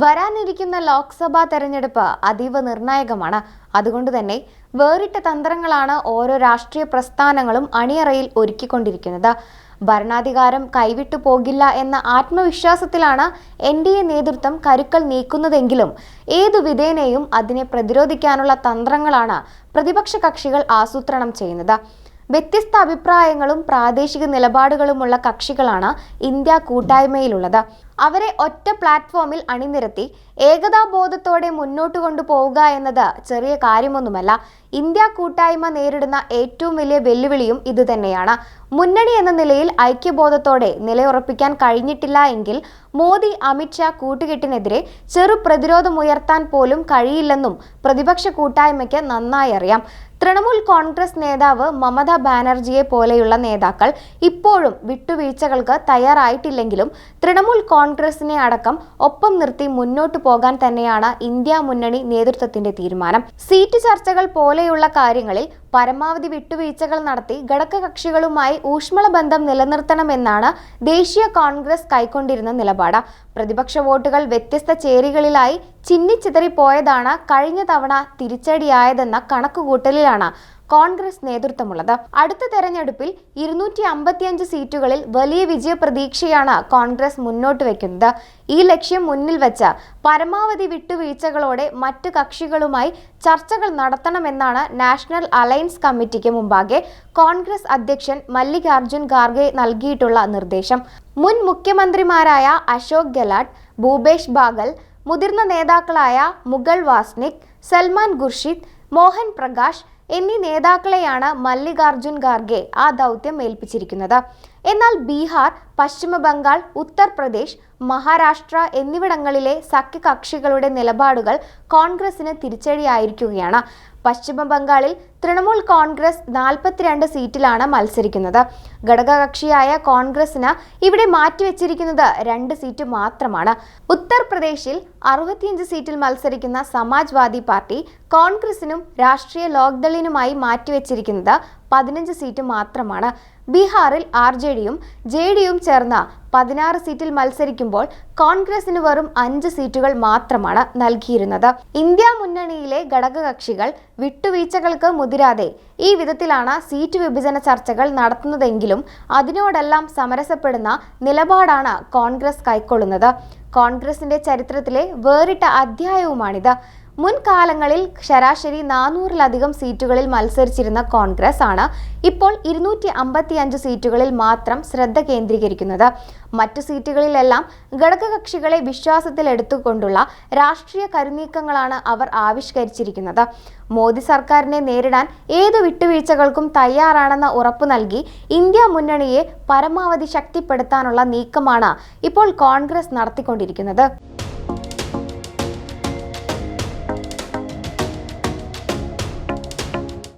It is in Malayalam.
വരാനിരിക്കുന്ന ലോക്സഭാ തെരഞ്ഞെടുപ്പ് അതീവ നിർണായകമാണ്. അതുകൊണ്ട് തന്നെ വേറിട്ട തന്ത്രങ്ങളാണ് ഓരോ രാഷ്ട്രീയ പ്രസ്ഥാനങ്ങളും അണിയറയിൽ ഒരുക്കിക്കൊണ്ടിരിക്കുന്നത്. ഭരണാധികാരം കൈവിട്ടു പോകില്ല എന്ന ആത്മവിശ്വാസത്തിലാണ് എൻ ഡി എ നേതൃത്വം കരുക്കൾ നീക്കുന്നതെങ്കിലും ഏതു വിധേനയും അതിനെ പ്രതിരോധിക്കാനുള്ള തന്ത്രങ്ങളാണ് പ്രതിപക്ഷ കക്ഷികൾ ആസൂത്രണം ചെയ്യുന്നത്. വ്യത്യസ്ത അഭിപ്രായങ്ങളും പ്രാദേശിക നിലപാടുകളുമുള്ള കക്ഷികളാണ് ഇന്ത്യ കൂട്ടായ്മയിലുള്ളത്. അവരെ ഒറ്റ പ്ലാറ്റ്ഫോമിൽ അണിനിരത്തി ഏകതാബോധത്തോടെ മുന്നോട്ട് കൊണ്ടുപോവുക എന്നത് ചെറിയ കാര്യമൊന്നുമല്ല. ഇന്ത്യ കൂട്ടായ്മ നേരിടുന്ന ഏറ്റവും വലിയ വെല്ലുവിളിയും ഇതുതന്നെയാണ് മുന്നണി എന്ന നിലയിൽ ഐക്യബോധത്തോടെ നിലയുറപ്പിക്കാൻ കഴിഞ്ഞിട്ടില്ല എങ്കിൽ മോദി അമിത്ഷാ കൂട്ടുകെട്ടിനെതിരെ ചെറു പ്രതിരോധമുയർത്താൻ പോലും കഴിയില്ലെന്നും പ്രതിപക്ഷ കൂട്ടായ്മയ്ക്ക് നന്നായി അറിയാം. തൃണമൂൽ കോൺഗ്രസ് നേതാവ് മമതാ ബാനർജിയെ പോലെയുള്ള നേതാക്കൾ ഇപ്പോഴും വിട്ടുവീഴ്ചകൾക്ക് തയ്യാറായിട്ടില്ലെങ്കിലും തൃണമൂൽ കോൺഗ്രസിനെ അടക്കം ഒപ്പം നിർത്തി മുന്നോട്ടു പോകാൻ തന്നെയാണ് ഇന്ത്യ മുന്നണി നേതൃത്വത്തിന്റെ തീരുമാനം. സീറ്റ് ചർച്ചകൾ പോലെയുള്ള കാര്യങ്ങളിൽ പരമാവധി വിട്ടുവീഴ്ചകൾ നടത്തി ഘടകകക്ഷികളുമായി ഊഷ്മള ബന്ധം നിലനിർത്തണമെന്നാണ് ദേശീയ കോൺഗ്രസ് കൈക്കൊണ്ടിരുന്ന നിലപാട്. പ്രതിപക്ഷ വോട്ടുകൾ വ്യത്യസ്ത ചേരികളിലായി ചിന്നിച്ചിതറിപ്പോയതാണ് കഴിഞ്ഞ തവണ തിരിച്ചടിയായതെന്ന കണക്കുകൂട്ടലിലാണ് കോൺഗ്രസ് നേതൃത്വമുള്ളത്. അടുത്ത തെരഞ്ഞെടുപ്പിൽ ഇരുന്നൂറ്റി അമ്പത്തിയഞ്ച് സീറ്റുകളിൽ വലിയ വിജയ പ്രതീക്ഷയാണ് കോൺഗ്രസ് മുന്നോട്ട് വെക്കുന്നത്. ഈ ലക്ഷ്യം മുന്നിൽ വെച്ച പരമാവധി വിട്ടുവീഴ്ചകളോടെ മറ്റു കക്ഷികളുമായി ചർച്ചകൾ നടത്തണമെന്നാണ് നാഷണൽ അലയൻസ് കമ്മിറ്റിക്ക് മുമ്പാകെ കോൺഗ്രസ് അധ്യക്ഷൻ മല്ലികാർജുൻ ഖാർഗെ നൽകിയിട്ടുള്ള നിർദ്ദേശം. മുൻ മുഖ്യമന്ത്രിമാരായ അശോക് ഗെലാട്ട് ഭൂപേഷ് ബാഗൽ മുതിർന്ന നേതാക്കളായ മുഗൾ വാസ്നിക് സൽമാൻ ഖുർഷിദ് മോഹൻ പ്രകാശ് എന്നീ നേതാക്കളെയാണ് മല്ലികാർജുൻ ഖാർഗെ ആ ദൗത്യം ഏൽപ്പിച്ചിരിക്കുന്നത്. എന്നാൽ ബീഹാർ പശ്ചിമ ബംഗാൾ ഉത്തർപ്രദേശ് മഹാരാഷ്ട്ര എന്നിവിടങ്ങളിലെ സഖ്യകക്ഷികളുടെ നിലപാടുകൾ കോൺഗ്രസിന് തിരിച്ചടിയായിരിക്കുകയാണ്. പശ്ചിമ ബംഗാളിൽ തൃണമൂൽ കോൺഗ്രസ് നാൽപ്പത്തിരണ്ട് സീറ്റിലാണ് മത്സരിക്കുന്നത്. ഘടകകക്ഷിയായ കോൺഗ്രസിന് ഇവിടെ മാറ്റിവെച്ചിരിക്കുന്നത് രണ്ട് സീറ്റ് മാത്രമാണ്. ഉത്തർപ്രദേശിൽ അറുപത്തിയഞ്ച് സീറ്റിൽ മത്സരിക്കുന്ന സമാജ്വാദി പാർട്ടി കോൺഗ്രസിനും രാഷ്ട്രീയ ലോക്ദളിനുമായി മാറ്റിവെച്ചിരിക്കുന്നത് പതിനഞ്ച് സീറ്റ് മാത്രമാണ്. ബീഹാറിൽ ആർ ജെ ഡിയും ജെ ഡിയും ചേർന്ന പതിനാറ് സീറ്റിൽ മത്സരിക്കുമ്പോൾ കോൺഗ്രസിന് വെറും അഞ്ച് സീറ്റുകൾ മാത്രമാണ് നൽകിയിരുന്നത്. ഇന്ത്യ മുന്നണിയിലെ ഘടകകക്ഷികൾ വിട്ടുവീഴ്ചകൾക്ക് മുതിരാതെ ഈ വിധത്തിലാണ് സീറ്റ് വിഭജന ചർച്ചകൾ നടത്തുന്നതെങ്കിലും അതിനോടെല്ലാം സമരസപ്പെടുന്ന നിലപാടാണ് കോൺഗ്രസ് കൈക്കൊള്ളുന്നത്. കോൺഗ്രസിന്റെ ചരിത്രത്തിലെ വേറിട്ട അധ്യായവുമാണിത്. മുൻകാലങ്ങളിൽ ശരാശരി നാനൂറിലധികം സീറ്റുകളിൽ മത്സരിച്ചിരുന്ന കോൺഗ്രസ് ആണ് ഇപ്പോൾ ഇരുന്നൂറ്റി അമ്പത്തി അഞ്ച് സീറ്റുകളിൽ മാത്രം ശ്രദ്ധ കേന്ദ്രീകരിക്കുന്നത്. മറ്റു സീറ്റുകളിലെല്ലാം ഘടകകക്ഷികളെ വിശ്വാസത്തിലെടുത്തുകൊണ്ടുള്ള രാഷ്ട്രീയ കരുനീക്കങ്ങളാണ് അവർ ആവിഷ്കരിച്ചിരിക്കുന്നത്. മോദി സർക്കാരിനെ നേരിടാൻ ഏതു വിട്ടുവീഴ്ചകൾക്കും തയ്യാറാണെന്ന ഉറപ്പു നൽകി ഇന്ത്യ മുന്നണിയെ പരമാവധി ശക്തിപ്പെടുത്താനുള്ള നീക്കമാണ് ഇപ്പോൾ കോൺഗ്രസ് നടത്തിക്കൊണ്ടിരിക്കുന്നത്.